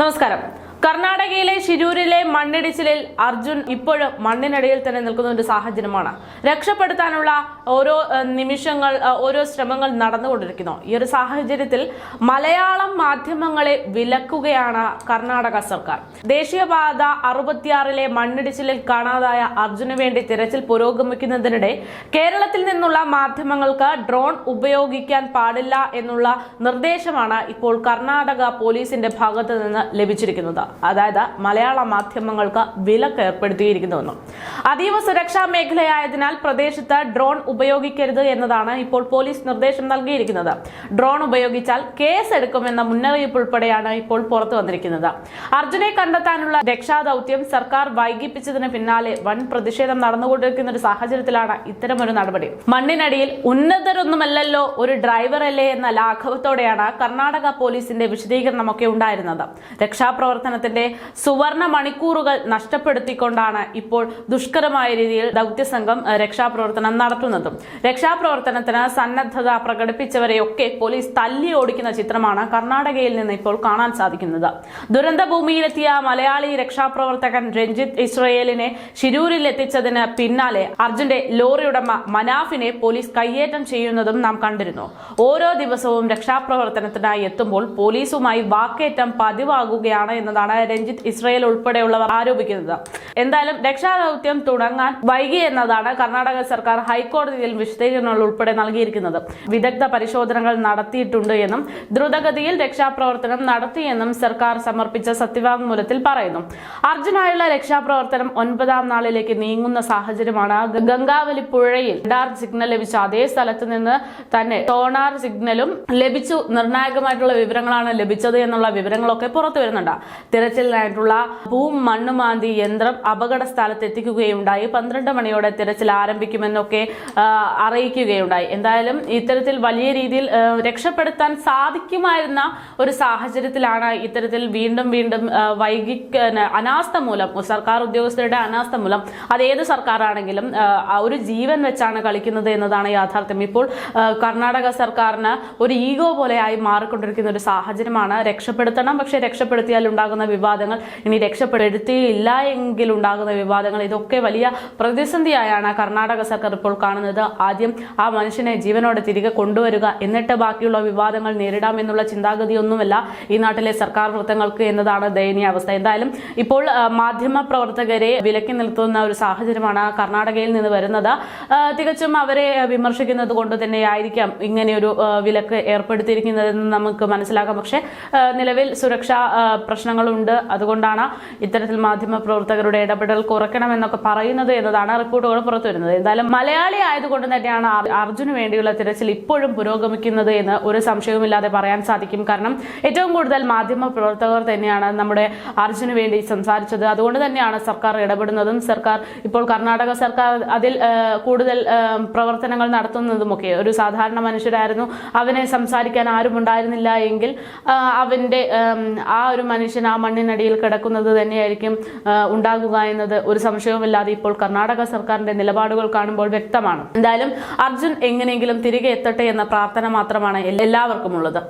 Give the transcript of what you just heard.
നമസ്കാരം കർണാടകയിലെ ശിരൂരിലെ മണ്ണിടിച്ചിലിൽ അർജുൻ ഇപ്പോഴും മണ്ണിനടിയിൽ തന്നെ നിൽക്കുന്ന ഒരു സാഹചര്യമാണ്. രക്ഷപ്പെടുത്താനുള്ള ഓരോ നിമിഷങ്ങൾ ഓരോ ശ്രമങ്ങൾ നടന്നുകൊണ്ടിരിക്കുന്നു. ഈ ഒരു സാഹചര്യത്തിൽ മലയാളം മാധ്യമങ്ങളെ വിലക്കുകയാണ് കർണാടക സർക്കാർ. ദേശീയപാത അറുപത്തിയാറിലെ മണ്ണിടിച്ചിലിൽ കാണാതായ അർജുന് വേണ്ടി തിരച്ചിൽ പുരോഗമിക്കുന്നതിനിടെ കേരളത്തിൽ നിന്നുള്ള മാധ്യമങ്ങൾക്ക് ഡ്രോൺ ഉപയോഗിക്കാൻ പാടില്ല എന്നുള്ള നിർദ്ദേശമാണ് ഇപ്പോൾ കർണാടക പോലീസിന്റെ ഭാഗത്ത് നിന്ന് ലഭിച്ചിരിക്കുന്നത്. അതായത് മലയാള മാധ്യമങ്ങൾക്ക് വിലക്ക് ഏർപ്പെടുത്തിയിരിക്കുന്നുവെന്നും അതീവ സുരക്ഷാ മേഖലയായതിനാൽ പ്രദേശത്ത് ഡ്രോൺ ഉപയോഗിക്കരുത് എന്നതാണ് ഇപ്പോൾ പോലീസ് നിർദ്ദേശം നൽകിയിരിക്കുന്നത്. ഡ്രോൺ ഉപയോഗിച്ചാൽ കേസ് എടുക്കുമെന്ന മുന്നറിയിപ്പ് ഉൾപ്പെടെയാണ് ഇപ്പോൾ പുറത്തു വന്നിരിക്കുന്നത്. അർജുനെ കണ്ടെത്താനുള്ള രക്ഷാദൌത്യം സർക്കാർ വൈകിപ്പിച്ചതിന് പിന്നാലെ വൻ പ്രതിഷേധം നടന്നുകൊണ്ടിരിക്കുന്ന ഒരു സാഹചര്യത്തിലാണ് ഇത്തരമൊരു നടപടി. മണ്ണിനടിയിൽ ഉന്നതരൊന്നുമല്ലല്ലോ ഒരു ഡ്രൈവറല്ലേ എന്ന ലാഘവത്തോടെയാണ് കർണാടക പോലീസിന്റെ വിശദീകരണമൊക്കെ ഉണ്ടായിരുന്നത്. രക്ഷാപ്രവർത്തനത്തിന്റെ സുവർണ മണിക്കൂറുകൾ നഷ്ടപ്പെടുത്തിക്കൊണ്ടാണ് ഇപ്പോൾ ദുഷ്കരമായ രീതിയിൽ ദൗത്യസംഘം രക്ഷാപ്രവർത്തനം നടത്തുന്നതും. രക്ഷാപ്രവർത്തനത്തിന് സന്നദ്ധത പ്രകടിപ്പിച്ചവരെയൊക്കെ പോലീസ് തല്ലി ഓടിക്കുന്ന ചിത്രമാണ് കർണാടകയിൽ നിന്ന് ഇപ്പോൾ കാണാൻ സാധിക്കുന്നത്. ദുരന്ത ഭൂമിയിലെത്തിയ മലയാളി രക്ഷാപ്രവർത്തകൻ രഞ്ജിത്ത് ഇസ്രയേലിനെ ശിരൂരിൽ എത്തിച്ചതിന് പിന്നാലെ അർജുന്റെ ലോറി ഉടമ മനാഫിനെ പോലീസ് കയ്യേറ്റം ചെയ്യുന്നതും നാം കണ്ടിരുന്നു. ഓരോ ദിവസവും രക്ഷാപ്രവർത്തനത്തിനായി എത്തുമ്പോൾ പോലീസുമായി വാക്കേറ്റം പതിവാകുകയാണ് എന്നതാണ് രഞ്ജിത്ത് ഇസ്രയേൽ ഉൾപ്പെടെയുള്ളവർ ആരോപിക്കുന്നത്. എന്തായാലും രക്ഷാദൌത്യം തുടങ്ങാൻ വൈകി എന്നതാണ് കർണാടക സർക്കാർ ഹൈക്കോടതിയിൽ വിശദീകരണങ്ങൾ ഉൾപ്പെടെ നൽകിയിരിക്കുന്നത്. വിദഗ്ധ പരിശോധനകൾ നടത്തിയിട്ടുണ്ട് എന്നും ദ്രുതഗതിയിൽ രക്ഷാപ്രവർത്തനം നടത്തിയെന്നും സർക്കാർ സമർപ്പിച്ച സത്യവാങ്മൂലത്തിൽ പറയുന്നു. അർജുനായുള്ള രക്ഷാപ്രവർത്തനം ഒൻപതാം നാളിലേക്ക് നീങ്ങുന്ന സാഹചര്യമാണ് ഗംഗാവലി പുഴയിൽ ഡാർ സിഗ്നൽ ലഭിച്ച അതേ സ്ഥലത്ത് നിന്ന് തന്നെ സോണാർ സിഗ്നലും ലഭിച്ചു. നിർണായകമായിട്ടുള്ള വിവരങ്ങളാണ് ലഭിച്ചത് എന്നുള്ള വിവരങ്ങളൊക്കെ പുറത്തു വരുന്നുണ്ട് തിരച്ചിലിനായിട്ടുള്ള ഭൂം മണ്ണുമാന്തി യന്ത്രം അപകട സ്ഥലത്ത് എത്തിക്കുകയുണ്ടായി. പന്ത്രണ്ട് മണിയോടെ തിരച്ചിൽ ആരംഭിക്കുമെന്നൊക്കെ അറിയിക്കുകയുണ്ടായി. എന്തായാലും ഇത്തരത്തിൽ വലിയ രീതിയിൽ രക്ഷപ്പെടുത്താൻ സാധിക്കുമായിരുന്ന ഒരു സാഹചര്യത്തിലാണ് ഇത്തരത്തിൽ വീണ്ടും വീണ്ടും വൈകി അനാസ്ഥ മൂലം സർക്കാർ ഉദ്യോഗസ്ഥരുടെ അനാസ്ഥ മൂലം അതേത് സർക്കാരാണെങ്കിലും ഒരു ജീവൻ വെച്ചാണ് കളിക്കുന്നത് എന്നതാണ് യാഥാർത്ഥ്യം. ഇപ്പോൾ കർണാടക സർക്കാരിന് ഒരു ഈഗോ പോലെയായി മാറിക്കൊണ്ടിരിക്കുന്ന ഒരു സാഹചര്യമാണ് രക്ഷപ്പെടുത്തണം. പക്ഷെ രക്ഷപ്പെടുത്തിയാൽ ഉണ്ടാകുന്ന വിവാദങ്ങൾ ഇനി രക്ഷപ്പെടുത്തിയില്ല എങ്കിൽ ഉണ്ടാകുന്ന വിവാദങ്ങൾ. ഇതൊക്കെ വലിയ പ്രതിസന്ധിയായാണ് കർണാടക സർക്കാർ ഇപ്പോൾ കാണുന്നത്. ആദ്യം ആ മനുഷ്യനെ ജീവനോടെ തിരികെ കൊണ്ടുവരിക എന്നിട്ട് ബാക്കിയുള്ള വിവാദങ്ങൾ നേരിടാമെന്നുള്ള ചിന്താഗതിയൊന്നുമല്ല ഈ നാട്ടിലെ സർക്കാർ വൃത്തങ്ങൾക്ക് എന്നതാണ് ദയനീയ അവസ്ഥ. എന്തായാലും ഇപ്പോൾ മാധ്യമ പ്രവർത്തകരെ വിലക്കി നിർത്തുന്ന ഒരു സാഹചര്യമാണ് കർണാടകയിൽ നിന്ന് വരുന്നത്. തികച്ചും അവരെ വിമർശിക്കുന്നത് കൊണ്ട് തന്നെയായിരിക്കാം ഇങ്ങനെയൊരു വിലക്ക് ഏർപ്പെടുത്തിയിരിക്കുന്നതെന്ന് നമുക്ക് മനസ്സിലാക്കാം. പക്ഷേ നിലവിൽ സുരക്ഷാ ആ, പ്രശ്നങ്ങളുണ്ട് അതുകൊണ്ടാണ് ഇത്തരത്തിൽ മാധ്യമ പ്രവർത്തകരുടെ ഇടപെടൽ കുറയ്ക്കണമെന്നൊക്കെ പറയുന്നത് എന്നതാണ് റിപ്പോർട്ടുകൾ പുറത്തു വരുന്നത് എന്തായാലും മലയാളി ആയതുകൊണ്ട് തന്നെയാണ് അർജുന് വേണ്ടിയുള്ള തിരച്ചിൽ ഇപ്പോഴും പുരോഗമിക്കുന്നത് എന്ന് ഒരു സംശയവുമില്ലാതെ പറയാൻ സാധിക്കും. കാരണം ഏറ്റവും കൂടുതൽ മാധ്യമ പ്രവർത്തകർ തന്നെയാണ് നമ്മുടെ അർജുന് വേണ്ടി സംസാരിച്ചത്. അതുകൊണ്ട് തന്നെയാണ് സർക്കാർ ഇടപെടുന്നതും. സർക്കാർ ഇപ്പോൾ കർണാടക സർക്കാർ അതിൽ കൂടുതൽ പ്രവർത്തനങ്ങൾ നടത്തുന്നതുമൊക്കെ ഒരു സാധാരണ മനുഷ്യരായിരുന്നു. അവനെ സംസാരിക്കാൻ ആരും ഉണ്ടായിരുന്നില്ല എങ്കിൽ അവന്റെ ആ ഒരു മനുഷ്യൻ ആ മണ്ണിനടിയിൽ കിടക്കുന്നത് തന്നെയായിരിക്കും ഉണ്ടാകുക എന്നത് ഒരു സംശയവുമില്ലാതെ ഇപ്പോൾ കർണാടക സർക്കാരിന്റെ നിലപാടുകൾ കാണുമ്പോൾ വ്യക്തമാണ്. എന്തായാലും അർജുൻ എങ്ങനെയെങ്കിലും തിരികെ എത്തട്ടെ എന്ന പ്രാർത്ഥന മാത്രമാണ് എല്ലാവർക്കും ഉള്ളത്